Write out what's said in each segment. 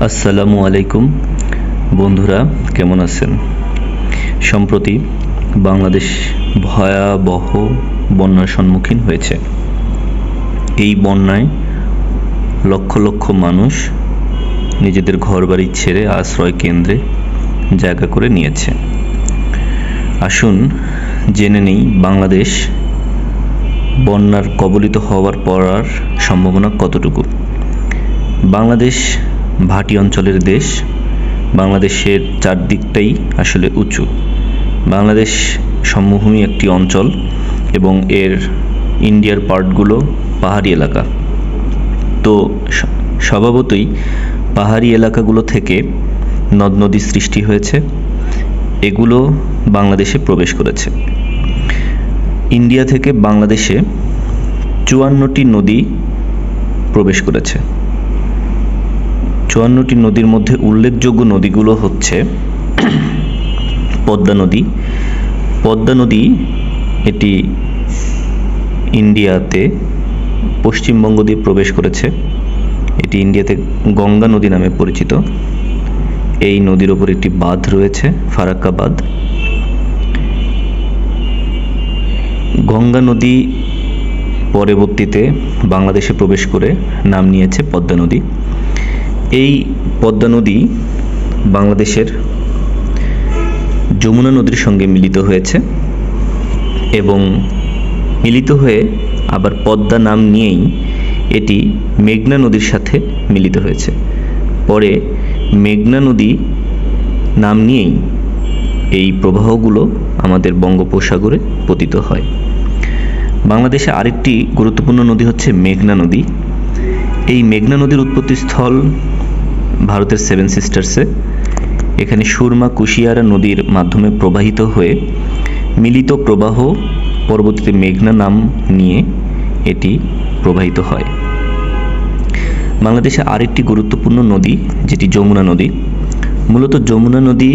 আসসালামু আলাইকুম। বন্ধুরা, কেমন আছেন? সম্প্রতি বাংলাদেশ ভয়াবহ বন্যার সম্মুখীন হয়েছে। এই বন্যায় লক্ষ লক্ষ মানুষ নিজেদের ঘরবাড়ি ছেড়ে আশ্রয় কেন্দ্রে জায়গা করে নিয়েছে। আসুন জেনে নেই বাংলাদেশ বন্যার কবলিত হওয়ার পড়ার সম্ভাবনা কতটুকু। বাংলাদেশ ভাটি অঞ্চলের দেশ। বাংলাদেশের চারদিকটাই আসলে উঁচু। বাংলাদেশ সমভূমি একটি অঞ্চল এবং এর ইন্ডিয়ার পার্টগুলো পাহাড়ি এলাকা। তো স্বভাবতই পাহাড়ি এলাকাগুলো থেকে নদ নদী সৃষ্টি হয়েছে। এগুলো বাংলাদেশে প্রবেশ করেছে। ইন্ডিয়া থেকে বাংলাদেশে চুয়ান্নটি নদী প্রবেশ করেছে। চুয়ান্নটি নদীর মধ্যে উল্লেখযোগ্য নদীগুলো হচ্ছে পদ্মা নদী। পদ্মা নদী এটি ইন্ডিয়াতে পশ্চিমবঙ্গ দিয়ে প্রবেশ করেছে। এটি ইন্ডিয়াতে গঙ্গা নদী নামে পরিচিত। এই নদীর ওপর একটি বাঁধ রয়েছে, ফারাক্কা বাঁধ। গঙ্গা নদী পরবর্তীতে বাংলাদেশে প্রবেশ করে নাম নিয়েছে পদ্মা নদী। এই পদ্মা নদী বাংলাদেশের যমুনা নদীর সঙ্গে মিলিত হয়েছে এবং মিলিত হয়ে আবার পদ্মা নাম নিয়েই এটি মেঘনা নদীর সাথে মিলিত হয়েছে। পরে মেঘনা নদী নাম নিয়েই এই প্রবাহগুলো আমাদের বঙ্গোপসাগরে পতিত হয়। বাংলাদেশে আরেকটি গুরুত্বপূর্ণ নদী হচ্ছে মেঘনা নদী। এই মেঘনা নদীর উৎপত্তিস্থল ভারতের সেভেন সিস্টার্সে এখানে সুরমা কুশিয়ারা নদীর মাধ্যমে প্রবাহিত হয়ে মিলিত প্রবাহ পরবর্তীতে মেঘনা নাম নিয়ে এটি প্রবাহিত হয়। বাংলাদেশে আরেকটি গুরুত্বপূর্ণ নদী, যেটি যমুনা নদী। মূলত যমুনা নদী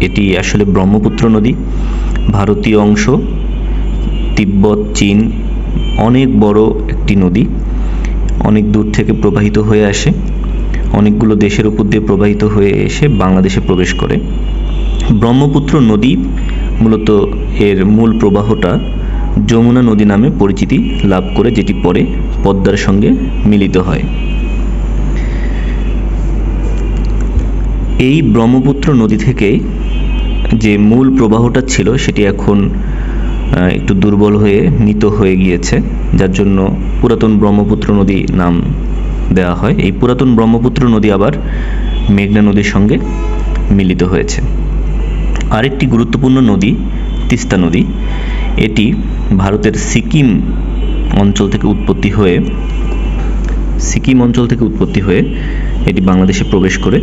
এটি আসলে ব্রহ্মপুত্র নদী, ভারতীয় অংশ, তিব্বত, চীন, অনেক বড় একটি নদী, অনেক দূর থেকে প্রবাহিত হয়ে আসে। অনেকগুলো দেশের উপর দিয়ে প্রবাহিত হয়ে এসে বাংলাদেশে প্রবেশ করে। ব্রহ্মপুত্র নদী মূলত এর মূল প্রবাহটা যমুনা নদী নামে পরিচিতি লাভ করে, যেটি পরে পদ্মার সঙ্গে মিলিত হয়। এই ব্রহ্মপুত্র নদী থেকে যে মূল প্রবাহটা ছিল, সেটি এখন একটু দুর্বল হয়ে মৃত হয়ে গিয়েছে, যার জন্য পুরাতন ব্রহ্মপুত্র নদী নাম দেওয়া হয়। এই পুরাতন ব্রহ্মপুত্র নদী আবার মেঘনা নদীর সঙ্গে মিলিত হয়েছে। আরেকটি গুরুত্বপূর্ণ নদী, তিস্তা নদী, এটি ভারতের সিকিম অঞ্চল থেকে উৎপত্তি হয়ে, সিকিম অঞ্চল থেকে উৎপত্তি হয়ে এটি বাংলাদেশে প্রবেশ করে,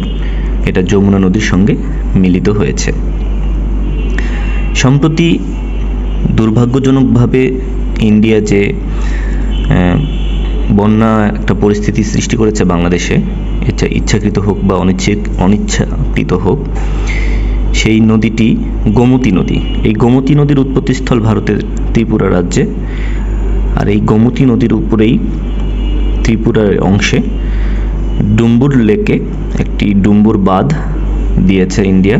এটা যমুনা নদীর সঙ্গে মিলিত হয়েছে। সম্প্রতি দুর্ভাগ্যজনকভাবে ইন্ডিয়া যে বন্যা একটা পরিস্থিতি সৃষ্টি করেছে বাংলাদেশে। এটা ইচ্ছাকৃত হোক বা অনিচ্ছিক অনিচ্ছাকৃত হোক, সেই নদীটি গোমতী নদী। এই গোমতী নদীর উৎপত্তিস্থল ভারতের ত্রিপুরা রাজ্যে। আর এই গোমতী নদীর উপরেই ত্রিপুরার অংশে ডুম্বুর লেকে একটি ডুম্বুর বাঁধ দিয়েছে ইন্ডিয়া।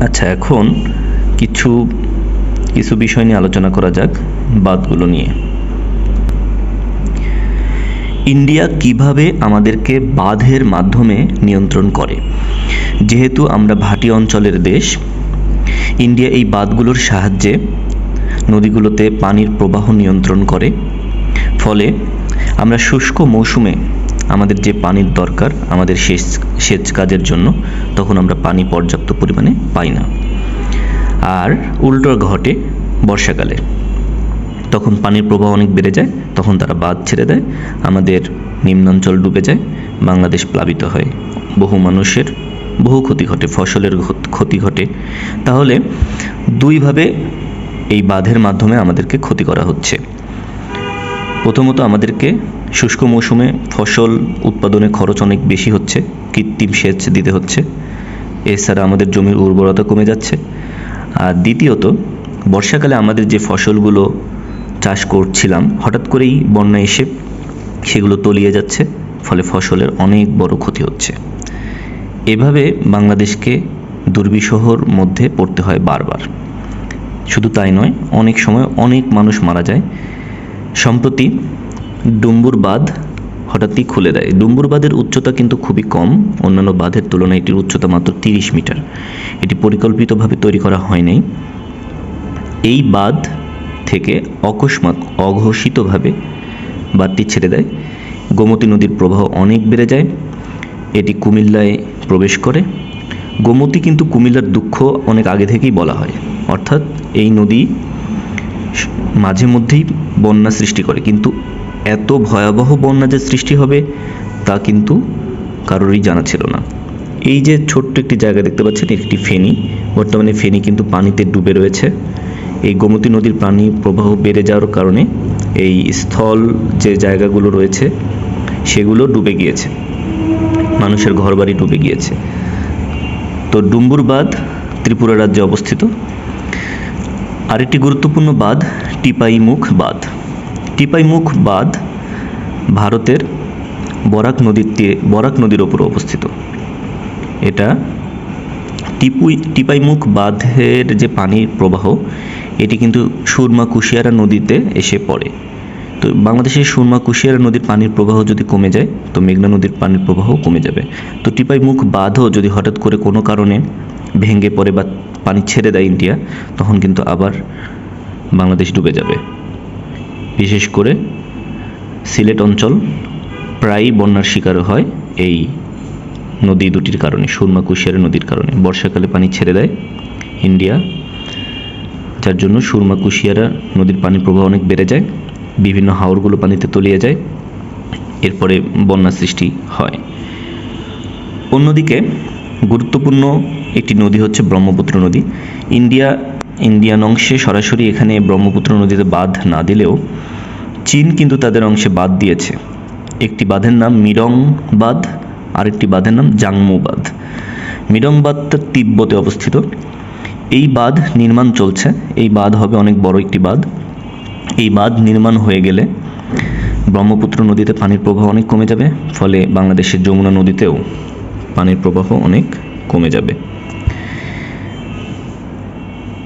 আচ্ছা এখন কিছু কিছু বিষয় নিয়ে আলোচনা করা যাক বাঁধগুলো নিয়ে। ইন্ডিয়া কীভাবে আমাদেরকে বাঁধের মাধ্যমে নিয়ন্ত্রণ করে? যেহেতু আমরা ভাটি অঞ্চলের দেশ, ইন্ডিয়া এই বাঁধগুলোর সাহায্যে নদীগুলোতে পানির প্রবাহ নিয়ন্ত্রণ করে। ফলে আমরা শুষ্ক মৌসুমে আমাদের যে পানির দরকার, আমাদের সেচ সেচ কাজের জন্য তখন আমরা পানি পর্যাপ্ত পরিমাণে পাই না। আর উল্টো ঘটে বর্ষাকালে। তখন পানির প্রবাহ অনেক বেড়ে যায় তখন তারা বাঁধ ছেড়ে দেয়, আমাদের নিম্নাঞ্চল ডুবে যায়, বাংলাদেশ প্লাবিত হয়। বহু মানুষের বহু ক্ষতি ঘটে, ফসলের ক্ষতি ঘটে। তাহলে দুইভাবে এই বাঁধের মাধ্যমে আমাদেরকে ক্ষতি করা হচ্ছে। প্রথমত আমাদেরকে শুষ্ক মৌসুমে ফসল উৎপাদনে খরচ অনেক বেশি হচ্ছে, কৃত্রিম সেচ দিতে হচ্ছে। এছাড়া আমাদের জমির উর্বরতা কমে যাচ্ছে। আর দ্বিতীয়ত, বর্ষাকালে আমাদের যে ফসলগুলো চাষ করছিলাম, হঠাৎ করেই বন্যা এসে সেগুলো তলিয়ে যাচ্ছে, ফলে ফসলের অনেক বড় ক্ষতি হচ্ছে। এভাবে বাংলাদেশকে দুর্বিষহর মধ্যে পড়তে হয় বারবার। শুধু তাই নয়, অনেক সময় অনেক মানুষ মারা যায়। সম্প্রতি ডুম্বুর বাঁধ হঠাৎই খুলে দেয়। ডুম্বুর বাঁধের উচ্চতা কিন্তু খুবই কম, অন্যান্য বাঁধের তুলনায় এটির উচ্চতা মাত্র তিরিশ মিটার। এটি পরিকল্পিতভাবে তৈরি করা হয়নি এই বাঁধ থেকে অকস্মাৎ অঘোষিতভাবে বাঁধটি ছেড়ে দেয়। গোমতী নদীর প্রবাহ অনেক বেড়ে যায়। এটি কুমিল্লায় প্রবেশ করে। গোমতী কিন্তু কুমিল্লার দুঃখ অনেক আগে থেকেই বলা হয়। অর্থাৎ এই নদী মাঝে মধ্যেই বন্যা সৃষ্টি করে। কিন্তু এত ভয়াবহ বন্যা যে সৃষ্টি হবে তা কিন্তু কারোরই জানা ছিল না। এই যে ছোট্ট একটি জায়গা দেখতে পাচ্ছেন একটি ফেনী। বর্তমানে ফেনী কিন্তু পানিতে ডুবে রয়েছে। এই গোমতী নদীর পানি প্রবাহ বেড়ে যাওয়ার কারণে এই স্থল যে জায়গাগুলো রয়েছে, সেগুলো ডুবে গিয়েছে। মানুষের ঘরবাড়ি ডুবে গিয়েছে। তো ডুম্বুর বাঁধ ত্রিপুরা রাজ্যে অবস্থিত। আরেকটি গুরুত্বপূর্ণ বাঁধ টিপাইমুখ বাঁধ। টিপাইমুখ বাঁধ ভারতের বরাক নদীর তীরে, বরাক নদীর ওপর অবস্থিত। এটা টিপুই, টিপাইমুখ বাঁধের যে পানির প্রবাহ এটি কিন্তু সুরমা কুশিয়ারা নদীতে এসে পড়ে। তো বাংলাদেশের সুরমা কুশিয়ারা নদীর পানির প্রবাহ যদি কমে যায়, তো মেঘনা নদীর পানির প্রবাহ কমে যাবে। তো টিপাইমুখ বাঁধও যদি হঠাৎ করে কোনো কারণে ভেঙে পড়ে বা পানি ছেড়ে দেয় ইন্ডিয়া, তখন কিন্তু আবার বাংলাদেশ ডুবে যাবে। বিশেষ করে সিলেট অঞ্চল প্রায়ই বন্যার শিকার হয় এই নদী দুটির কারণে, সুরমা কুশিয়ারা নদীর কারণে। বর্ষাকালে পানি ছেড়ে দেয় ইন্ডিয়া। যার জন্য সুরমা কুশিয়ারা নদীর পানির প্রবাহ অনেক বেড়ে যায়, বিভিন্ন হাওরগুলো পানিতে তলিয়ে যায়, এরপরে বন্যা সৃষ্টি হয়। অন্যদিকে গুরুত্বপূর্ণ একটি নদী হচ্ছে ব্রহ্মপুত্র নদী। ইন্ডিয়া, ইন্ডিয়ান অংশে সরাসরি এখানে ব্রহ্মপুত্র নদীতে বাঁধ না দিলেও চীন কিন্তু তাদের অংশে বাঁধ দিয়েছে। একটি বাঁধের নাম মিরং বাঁধ, আরেকটি বাঁধের নাম জাংমু বাঁধ। মিরং বাঁধটা তিব্বতে অবস্থিত। এই বাঁধ নির্মাণ চলছে। এই বাঁধ হবে অনেক বড় একটি বাঁধ। এই বাঁধ নির্মাণ হয়ে গেলে ব্রহ্মপুত্র নদীতে পানির প্রবাহ অনেক কমে যাবে, ফলে বাংলাদেশের যমুনা নদীতেও পানির প্রবাহ অনেক কমে যাবে।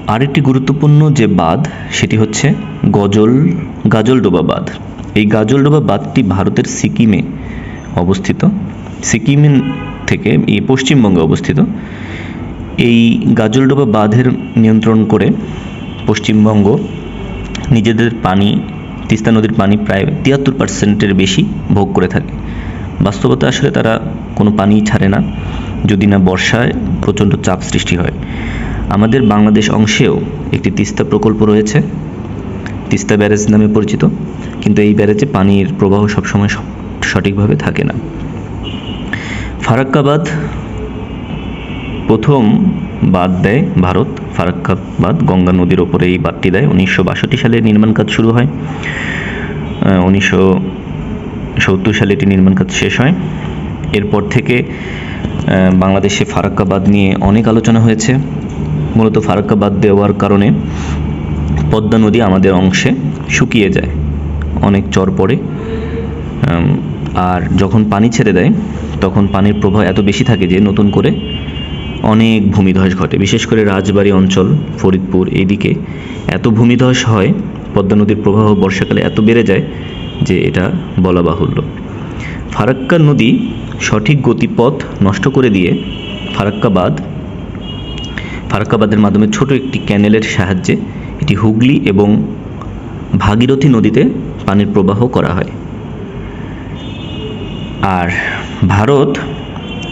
আরেকটি গুরুত্বপূর্ণ যে বাঁধ, সেটি হচ্ছে গজল, গাজলডোবা বাঁধ। এই গাজলডোবা বাঁধটি ভারতের সিকিমে অবস্থিত। সিকিমে থেকে এই পশ্চিমবঙ্গে অবস্থিত। এই গাজলডোবা বাঁধের নিয়ন্ত্রণ করে পশ্চিমবঙ্গ নিজেদের পানি, তিস্তা নদীর পানি প্রায় তিয়াত্তর পার্সেন্টের বেশি ভোগ করে থাকে। বাস্তবতা আসলে তারা কোনো পানি ছাড়ে না, যদি না বর্ষায় প্রচণ্ড চাপ সৃষ্টি হয়। আমাদের বাংলাদেশ অংশেও একটি তিস্তা প্রকল্প রয়েছে, তিস্তা ব্যারেজ নামে পরিচিত, কিন্তু এই ব্যারেজে পানির প্রবাহ সবসময় সব- সঠিকভাবে থাকে না। ফারাক্কা বাঁধ প্রথম বাঁধ দেয় ভারত ফারাক্কা বাঁধ, গঙ্গা নদীর ওপরে এই বাঁধটি দেয়। উনিশশো বাষট্টি সালে নির্মাণ কাজ শুরু হয়। উনিশশো সত্তর সালে এটি নির্মাণ কাজ শেষ হয়। এরপর থেকে বাংলাদেশে ফারাক্কা বাঁধ নিয়ে অনেক আলোচনা হয়েছে। মূলত ফারাক্কা বাঁধ দেওয়ার কারণে পদ্মা নদী আমাদের অংশে শুকিয়ে যায়, অনেক চর পড়ে। আর যখন পানি ছেড়ে দেয়, তখন পানির প্রবাহ এত বেশি থাকে যে নতুন করে অনেক ভূমিধস ঘটে। বিশেষ করে রাজবাড়ি অঞ্চল, ফরিদপুর এইদিকে এত ভূমিধস হয়, পদ্মা নদীর প্রবাহ বর্ষাকালে এত বেড়ে যায় যে এটা বলা বাহুল্য। ফারাক্কা নদী সঠিক গতিপথ নষ্ট করে দিয়ে ফারাক্কাবাদ, ফারাক্কাবাদের মাধ্যমে ছোট একটি ক্যানেলের সাহায্যে এটি হুগলি এবং ভাগীরথী নদীতে পানির প্রবাহ করা হয়। আর ভারত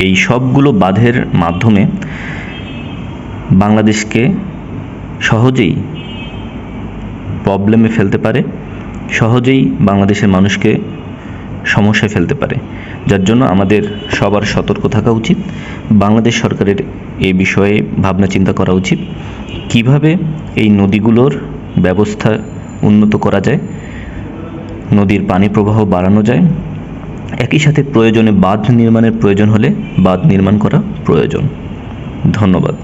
এই সবগুলো বাঁধের মাধ্যমে বাংলাদেশকে সহজেই প্রবলেমে ফেলতে পারে, সহজেই বাংলাদেশের মানুষকে সমস্যায় ফেলতে পারে। যার জন্য আমাদের সবার সতর্ক থাকা উচিত, বাংলাদেশ সরকারের এই বিষয়ে ভাবনা চিন্তা করা উচিত। কীভাবে এই নদীগুলোর ব্যবস্থা উন্নত করা যায়, নদীর পানি প্রবাহ বাড়ানো যায় একই সাথে প্রয়োজনে বাঁধ নির্মাণের প্রয়োজন হলে বাঁধ নির্মাণ করা প্রয়োজন। ধন্যবাদ।